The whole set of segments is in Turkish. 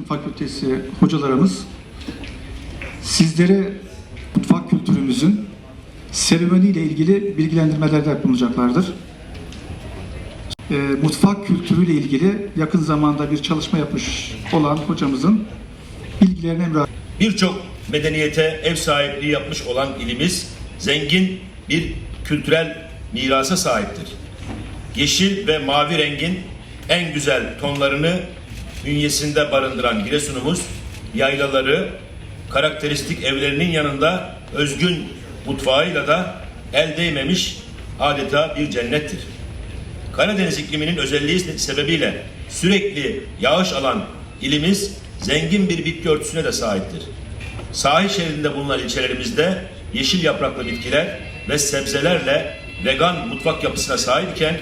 Turizm Fakültesi hocalarımız sizlere mutfak kültürümüzün serüveniyle ilgili bilgilendirmelerde bulunacaklardır. Ee, mutfak kültürüyle ilgili yakın zamanda bir çalışma yapmış olan hocamızın bilgilerine emrah Birçok medeniyete ev sahipliği yapmış olan ilimiz zengin bir kültürel mirasa sahiptir. Yeşil ve mavi rengin en güzel tonlarını bünyesinde barındıran Giresun'umuz yaylaları, karakteristik evlerinin yanında özgün mutfağıyla da el değmemiş adeta bir cennettir. Karadeniz ikliminin özelliği sebebiyle sürekli yağış alan ilimiz zengin bir bitki örtüsüne de sahiptir. Sahil şeridinde bulunan ilçelerimizde yeşil yapraklı bitkiler ve sebzelerle vegan mutfak yapısına sahipken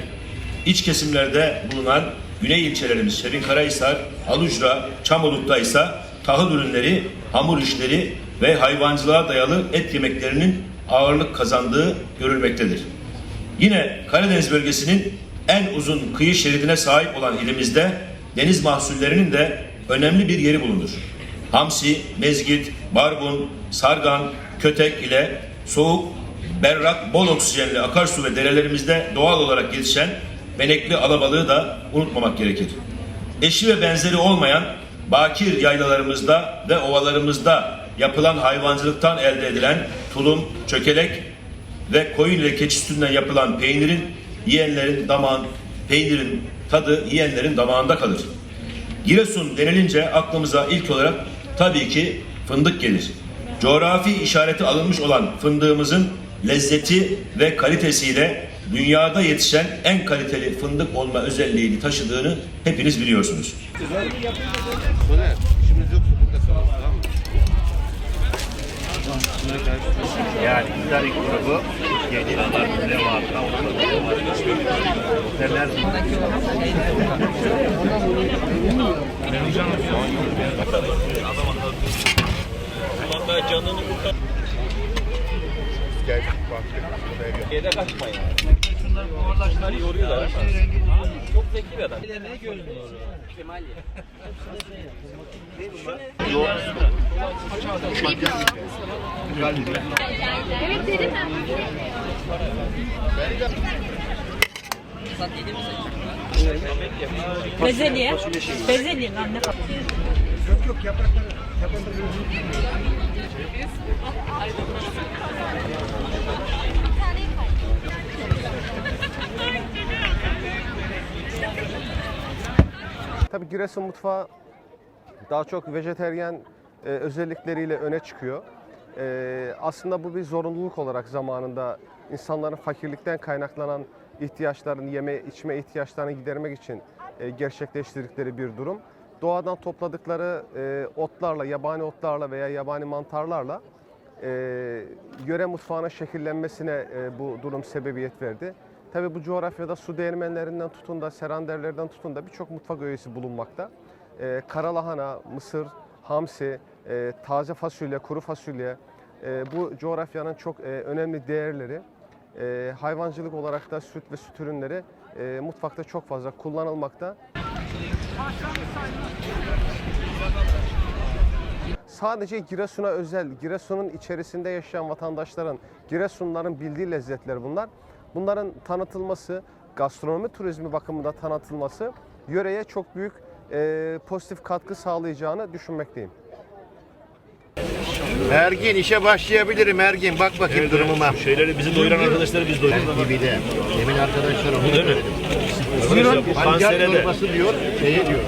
iç kesimlerde bulunan güney ilçelerimiz Şebin Karahisar, Alucra, Çamoluk'ta ise tahıl ürünleri, hamur işleri ve hayvancılığa dayalı et yemeklerinin ağırlık kazandığı görülmektedir. Yine Karadeniz bölgesinin en uzun kıyı şeridine sahip olan ilimizde deniz mahsullerinin de önemli bir yeri bulunur. Hamsi, mezgit, barbun, sargan, kötek ile soğuk, berrak, bol oksijenli akarsu ve derelerimizde doğal olarak yetişen benekli alabalığı da unutmamak gerekir. Eşi ve benzeri olmayan bakir yaylalarımızda ve ovalarımızda yapılan hayvancılıktan elde edilen tulum, çökelek ve koyun ile keçi sütünden yapılan peynirin yiyenlerin damağın, peynirin tadı yiyenlerin damağında kalır. Giresun denilince aklımıza ilk olarak tabii ki fındık gelir. Coğrafi işareti alınmış olan fındığımızın lezzeti ve kalitesiyle dünyada yetişen en kaliteli fındık olma özelliğini taşıdığını hepiniz biliyorsunuz. Soner, işimiz yoksa burada kalalım tamam mı? Yani İzdarik grubu Geceler, Levanta, Oteller Gel, bak, şuraya gel. Şeyde kaçma yani. Şunlar buharlaşlar yoruyorlar. Çok zeki bir adam. Evet dedim ben. Bezelye. Bezelye anne. Tabii Giresun mutfağı daha çok vejeteryen e, özellikleriyle öne çıkıyor. E, aslında bu bir zorunluluk olarak zamanında insanların fakirlikten kaynaklanan ihtiyaçlarını, yeme içme ihtiyaçlarını gidermek için e, gerçekleştirdikleri bir durum. Doğadan topladıkları e, otlarla, yabani otlarla veya yabani mantarlarla e, yöre mutfağının şekillenmesine e, bu durum sebebiyet verdi. Tabii bu coğrafyada su değirmenlerinden tutun da seranderlerden tutun da birçok mutfak öğesi bulunmakta. E, karalahana, mısır, hamsi, e, taze fasulye, kuru fasulye e, bu coğrafyanın çok e, önemli değerleri. E, hayvancılık olarak da süt ve süt ürünleri e, mutfakta çok fazla kullanılmakta. Sadece Giresun'a özel, Giresun'un içerisinde yaşayan vatandaşların, Giresunluların bildiği lezzetler bunlar. Bunların tanıtılması, gastronomi turizmi bakımında tanıtılması yöreye çok büyük e, pozitif katkı sağlayacağını düşünmekteyim. Ergin işe başlayabilirim Ergin. Bak bakayım durumuma. Şeyleri bizi doyuran arkadaşları biz doyururuz. gibi de. Demin arkadaşlarım bunu Değil mi? Buyurun. Panserede. çorbası diyor, şeye diyor.